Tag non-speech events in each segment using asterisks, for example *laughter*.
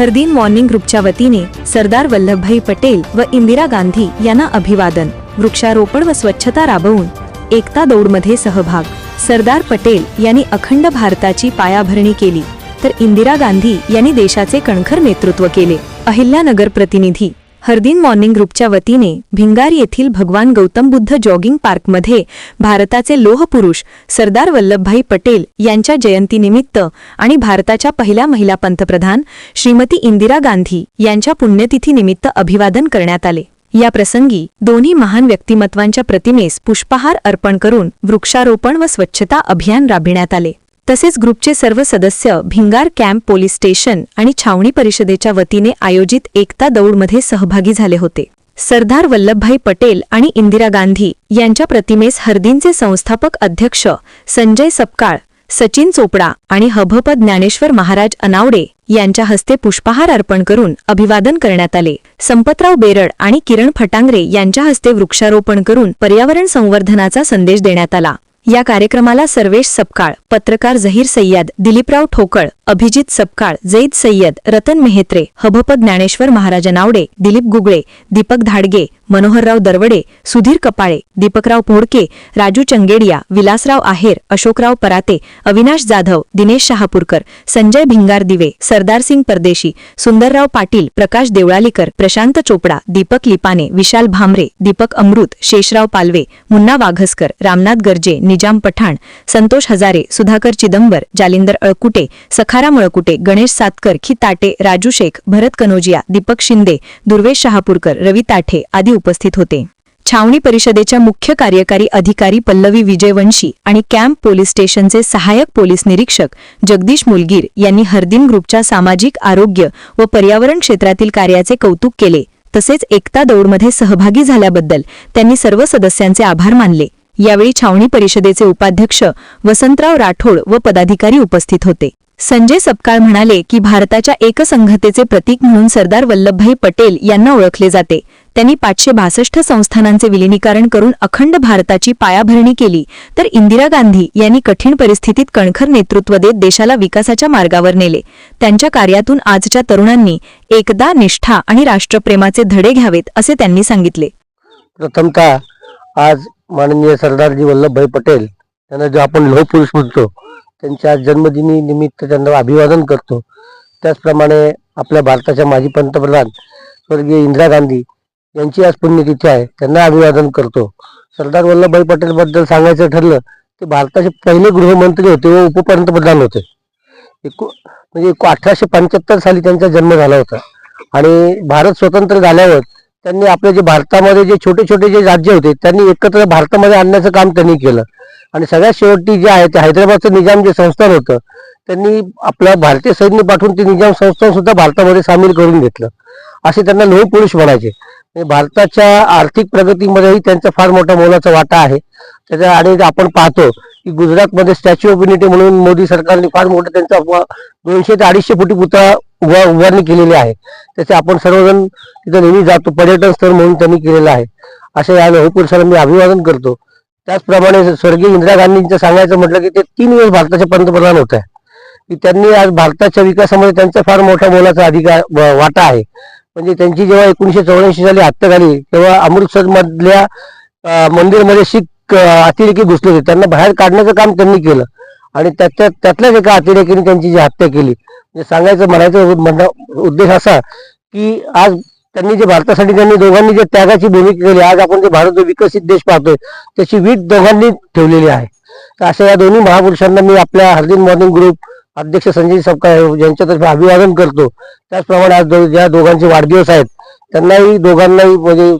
Hardeen morning ग्रुपच्या वतीने सरदार वल्लभभाई पटेल व इंदिरा गांधी यांना अभिवादन. वृक्षारोपण व स्वच्छता राबवून एकता दौडमध्ये सहभाग. सरदार पटेल यांनी अखंड भारताची पायाभरणी केली. तर इंदिरा गांधी यांनी देशाचे कणखर नेतृत्व केले. अहिल्यानगर प्रतिनिधी हरदिन मॉर्निंग ग्रुपच्या वतीने भिंगार येथील भगवान गौतम बुद्ध जॉगिंग पार्कमध्ये भारताचे लोहपुरुष सरदार वल्लभभाई पटेल यांच्या जयंतीनिमित्त आणि भारताच्या पहिल्या महिला पंतप्रधान श्रीमती इंदिरा गांधी यांच्या पुण्यतिथीनिमित्त अभिवादन करण्यात आले. या प्रसंगी दोन्ही महान व्यक्तिमत्वांच्या प्रतिमेस पुष्पहार अर्पण करून वृक्षारोपण व स्वच्छता अभियान राबविण्यात आले. तसेच ग्रुपचे सर्व सदस्य भिंगार कॅम्प पोलीस स्टेशन आणि छावणी परिषदेच्या वतीने आयोजित एकता दौडमध्ये सहभागी झाले होते. सरदार वल्लभभाई पटेल आणि इंदिरा गांधी यांच्या प्रतिमेस हरदीनचे संस्थापक अध्यक्ष संजय सपकाळ सचिन चोपडा आणि हभप ज्ञानेश्वर महाराज अनावडे यांच्या हस्ते पुष्पहार अर्पण करून अभिवादन करण्यात आले. संपतराव बेरड आणि किरण फटांगरे यांच्या हस्ते वृक्षारोपण करून पर्यावरण संवर्धनाचा संदेश देण्यात आला. या कार्यक्रमाला सर्वेश सपकाळ पत्रकार झहीर सय्यद दिलीपराव ठोकळ अभिजित सपकाळ जैद सय्यद रतन मेहेत्रे हभप ज्ञानेश्वर महाराज नावडे दिलीप गुगळे दीपक धाडगे मनोहरराव दरवडे सुधीर कपाळे दीपकराव पोडके राजू चंगेडिया विलासराव आहेर अशोकराव पराते अविनाश जाधव दिनेश शहापूरकर संजय भिंगार दिवे सरदारसिंग परदेशी सुंदरराव पाटील प्रकाश देवळालीकर प्रशांत चोपडा दीपक लिपाने विशाल भामरे दीपक अमृत शेषराव पालवे मुन्ना वाघसकर रामनाथ गर्जे निजाम पठाण संतोष हजारे सुधाकर चिदंबर जालिंदर अळकुटे सखाराम अळकुटे गणेश सातकर खी ताटे राजू शेख भरत कनोजिया दीपक शिंदे दुर्वेश शहापूरकर रवी ताठे आदी उपस्थित होते. छावणी परिषदेच्या मुख्य कार्यकारी अधिकारी पल्लवी विजयवंशी आणि कॅम्प पोलीस स्टेशनचे सहाय्यक पोलीस निरीक्षक जगदीश मुलगीर यांनी हरदिन ग्रुपच्या सामाजिक आरोग्य व पर्यावरण क्षेत्रातील कार्याचे कौतुक केले. तसेच एकता दौडमध्ये सहभागी झाल्याबद्दल त्यांनी सर्व सदस्यांचे आभार मानले. यावेळी छावणी परिषदेचे उपाध्यक्ष वसंतराव राठोड व पदाधिकारी उपस्थित होते. संजय सपकाळ म्हणाले की भारताच्या एकसंघतेचे प्रतीक म्हणून सरदार वल्लभभाई पटेल यांना ओळखले जाते. त्यांनी पाचशे बासष्ट संस्थानांचे विलिनीकरण करून अखंड भारताची पायाभरणी केली. तर इंदिरा गांधी यांनी कठीण परिस्थितीत कणखर नेतृत्व देत देशाला विकासाच्या मार्गावर नेले. त्यांच्या कार्यातून आजच्या तरुणांनी एकदा निष्ठा आणि राष्ट्रप्रेमाचे धडे घ्यावेत असे त्यांनी सांगितले. प्रथमतः आज माननीय सरदारजी वल्लभभाई पटेल त्यांना जो आपण लोहपुरुष म्हणतो त्यांच्या जन्मदिनी निमित्त त्यांना अभिवादन करतो. त्याचप्रमाणे आपल्या भारताच्या माजी पंतप्रधान स्वर्गीय इंदिरा गांधी यांची आज पुण्यतिथी आहे. त्यांना अभिवादन करतो. सरदार वल्लभभाई पटेल बद्दल सांगायचं ठरलं ते भारताचे पहिले गृहमंत्री होते व उपपंतप्रधान होते. एकू म्हणजे अठराशे पंच्याहत्तर साली त्यांचा जन्म झाला होता. आणि भारत स्वतंत्र झाल्यावर त्यांनी आपले जे भारतामध्ये जे छोटे छोटे जे राज्य होते त्यांनी एकत्र भारतामध्ये आणण्याचं काम त्यांनी केलं. आणि सगळ्यात शेवटी जे आहे ते हैदराबादचं निजाम जे संस्थान होतं त्यांनी आपलं भारतीय सैन्य पाठवून ते निजाम संस्थान सुद्धा भारतामध्ये सामील करून घेतलं. असे त्यांना लोह पुरुष म्हणायचे. भारताच्या आर्थिक प्रगतीमध्येही त्यांचा फार मोठा मोलाचा वाटा आहे. त्याच्या आणि आपण पाहतो की गुजरातमध्ये स्टॅच्यू ऑफ युनिटी म्हणून मोदी सरकारने फार मोठं त्यांचा व- दोनशे ते अडीचशे फुटी पुतळा उभा उभारणी केलेली आहे. त्याचे आपण सर्वजण तिथे नेहमी जातो. पर्यटन स्थळ म्हणून त्यांनी केलेलं आहे. अशा या लोह पुरुषाला मी अभिवादन करतो. त्याचप्रमाणे स्वर्गीय इंदिरा गांधींचं सांगायचं म्हटलं की ते तीन वेळेस भारताचे पंतप्रधान होते की त्यांनी आज भारताच्या विकासामध्ये त्यांचा फार मोठा मोलाचा अधिकार वाटा आहे. म्हणजे त्यांची जेव्हा एकोणीशे चौऱ्याऐंशी साली हत्या झाली तेव्हा अमृतसर मधल्या मंदिरमध्ये शीख अतिरेकी घुसले होते. त्यांना बाहेर काढण्याचं काम त्यांनी केलं. आणि त्याच्या त्यातल्याच एका अतिरेकीने त्यांची जी हत्या केली. म्हणजे सांगायचं म्हणायचं म्हणणं- उद्देश असा की आज त्यांनी जे भारतासाठी त्यांनी दोघांनी जे त्यागाची भूमिका केली आज आपण जे भारत जो विकसित देश पाहतोय त्याची वीट दोघांनी ठेवलेली आहे. तर अशा या दोन्ही महापुरुषांना मी आपल्या हरदीन मॉर्निंग ग्रुप अध्यक्ष संजय सपकाळ यांच्यातर्फे अभिवादन करतो त्याचप्रमाणे आज ज्या दोघांचे वाढदिवस आहेत त्यांनाही दोघांनाही म्हणजे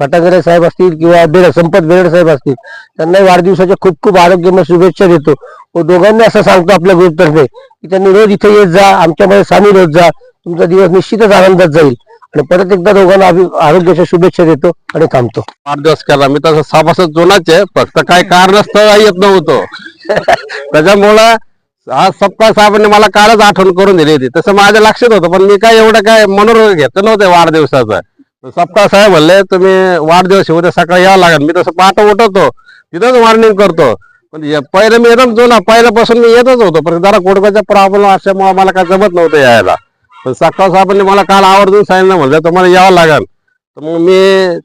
फटाकरे साहेब असतील किंवा बेड संपत बेरड साहेब असतील त्यांनाही वाढदिवसाच्या खूप खूप आरोग्यमय शुभेच्छा देतो. व दोघांनी असं सांगतो आपल्या ग्रुपतर्फे की त्यांनी रोज इथे येत जा आमच्यामध्ये सामील होत जा तुमचा दिवस निश्चितच आनंदात जाईल. आणि परत एकदा दोघांना आरोग्याच्या शुभेच्छा देतो आणि थांबतो. आठ दिवस केला. मी तसं सभासद जुनाच आहे फक्त काय कारणास्तव येत नव्हतो. *laughs* त्याच्यामुळं आज सप्ताह साहेबांनी मला कालच आठवण करून दिली होती. तसं माझ्या लक्षात होतं पण मी काय एवढं काय मनोरंजन घेतलं नव्हतं वाढदिवसाचं. सप्ताह साहेब म्हणले तुम्ही वाढदिवस उद्या सकाळी यावं लागेल. मी तसं पाठ उठवतो तिथंच वॉर्निंग करतो. पण हे पहिलं मी येतच ना पहिल्यापासून मी येतच होतो पण जरा कोडकाचा प्रॉब्लेम असल्यामुळे मला काय जमत नव्हतं यायला. पण सकाळ साहेबांनी मला काल आवर्जून सांगितलं म्हणलं तुम्हाला यावं लागेल. तर मग मी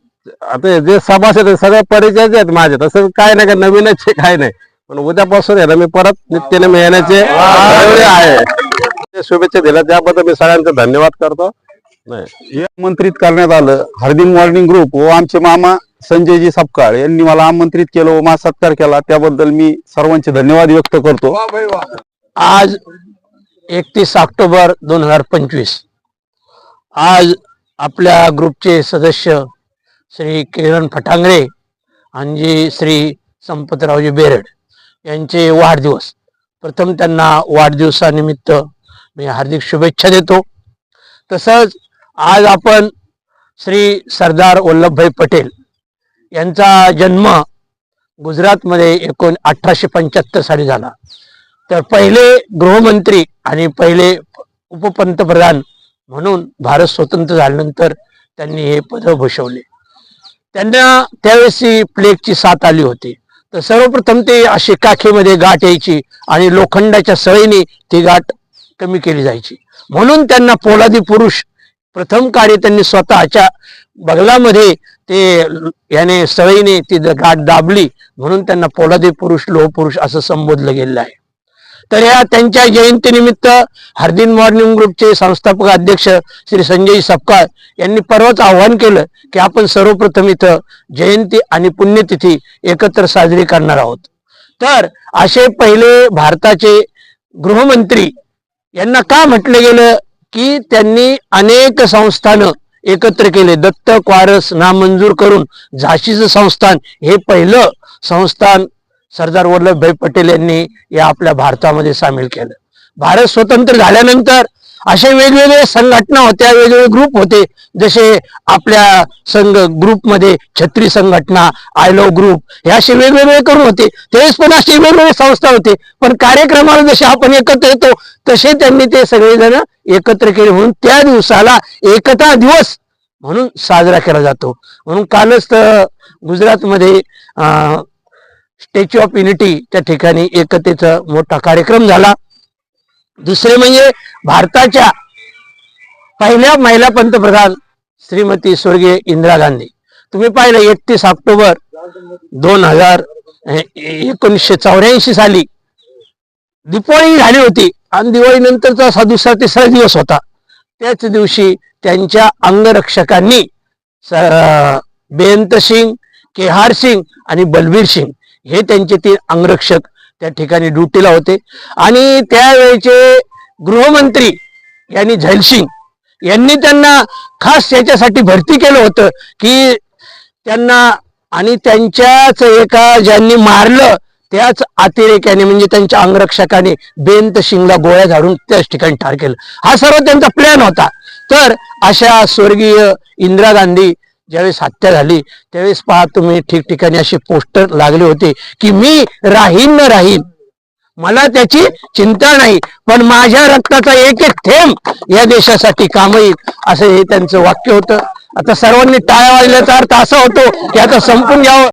आता जे सभासद सगळे परिचयचे आहेत माझे तसं काय नाही का नवीनच आहे काय नाही. पण उद्यापासून ना मी परत नित्यने मी येण्याचे ठरवले आहे. शुभेच्छा दिल्या त्याबद्दल मी सगळ्यांचे धन्यवाद करतो. नाही. हे आमंत्रित करण्यात आलं. हरदिन मॉर्निंग ग्रुप व आमचे मामा संजयजी सपकाळ यांनी मला आमंत्रित केलं व माझा सत्कार केला. त्याबद्दल मी सर्वांचे धन्यवाद व्यक्त करतो. आज एकतीस ऑक्टोबर दोन हजार पंचवीस. आज आपल्या ग्रुपचे सदस्य श्री किरण फटांगरे आणि श्री संपतरावजी बेरड. यांचे वाढदिवस. प्रथम त्यांना वाढदिवसानिमित्त मी हार्दिक शुभेच्छा देतो. तसंच आज आपण श्री सरदार वल्लभभाई पटेल यांचा जन्म गुजरातमध्ये एकोण अठराशे पंच्याहत्तर साली झाला. तर पहिले गृहमंत्री आणि पहिले उपपंतप्रधान म्हणून भारत स्वतंत्र झाल्यानंतर त्यांनी हे पद भूषवले. त्यांना त्यावेळेस ही प्लेगची साथ आली होती. तर सर्वप्रथम ते अशी काखेमध्ये गाठ यायची आणि लोखंडाच्या सळीने ती गाठ कमी केली जायची. म्हणून त्यांना पोलादी पुरुष प्रथम काळी त्यांनी स्वतःच्या बगलामध्ये ते याने सळीने ती गाठ दाबली. म्हणून त्यांना पोलादी पुरुष लोहपुरुष असं संबोधलं गेलेलं आहे. तर या त्यांच्या जयंतीनिमित्त हरदिन मॉर्निंग ग्रुपचे संस्थापक अध्यक्ष श्री संजय सपकाळ यांनी परवाच आव्हान केलं की आपण सर्वप्रथम इथं जयंती आणि पुण्यतिथी एकत्र साजरी करणार आहोत. तर असे पहिले भारताचे गृहमंत्री यांना का म्हटलं गेलं की त्यांनी अनेक संस्थानं एकत्र केले. दत्त क्वारस नामंजूर करून झाशीचं संस्थान हे पहिलं संस्थान सरदार वल्लभभाई पटेल यांनी या आपल्या भारतामध्ये सामील केलं. भारत स्वतंत्र झाल्यानंतर असे वेगवेगळे संघटना होत्या वेगवेगळे ग्रुप होते. जसे आपल्या संघ ग्रुपमध्ये छत्री संघटना आय लव ग्रुप हे असे वेगवेगळे करून होते. तेच पण असे वेगवेगळे संस्था होते. पण कार्यक्रमाला जसे आपण एकत्र येतो तसे त्यांनी ते सगळेजण एकत्र केले. म्हणून त्या दिवसाला एकता दिवस म्हणून साजरा केला जातो. म्हणून कालच तर गुजरातमध्ये अं, स्टॅच्यू ऑफ युनिटी त्या ठिकाणी एकतेचा मोठा कार्यक्रम झाला. दुसरे म्हणजे भारताच्या पहिल्या महिला पंतप्रधान श्रीमती स्वर्गीय इंदिरा गांधी. तुम्ही पाहिलं एकतीस ऑक्टोबर दोन हजार एकोणीसशे चौऱ्याऐंशी साली दिवाळी झाली होती आणि दिवाळी नंतरचा असा दुसरा तिसरा दिवस होता. त्याच दिवशी त्यांच्या अंगरक्षकांनी स- बेअंत सिंग केहार सिंग आणि बलबीर सिंग हे त्यांचे तीन अंगरक्षक त्या ठिकाणी ड्युटीला होते. आणि त्यावेळेचे गृहमंत्री यांनी झैलसिंग यांनी त्यांना खास याच्यासाठी भरती केलं होतं की त्यांना आणि त्यांच्याच एका ज्यांनी मारलं त्याच अतिरेक्याने म्हणजे त्यांच्या अंगरक्षकाने बेंत शिंगला गोळ्या झाडून त्याच ठिकाणी ठार केलं. हा सर्व त्यांचा प्लॅन होता. तर अशा स्वर्गीय इंदिरा गांधी ज्यावेळेस हत्या झाली त्यावेळेस पहा तुम्ही ठिकठिकाणी असे पोस्टर लागले होते की मी राहीन न राहीन. मला त्याची चिंता नाही पण माझ्या रक्ताचा एक एक थेंब या देशासाठी काम येईल असं हे त्यांचं वाक्य होतं. आता सर्वांनी टाळ्या वाजल्याचा अर्थ असा होतो की आता संपून यावं.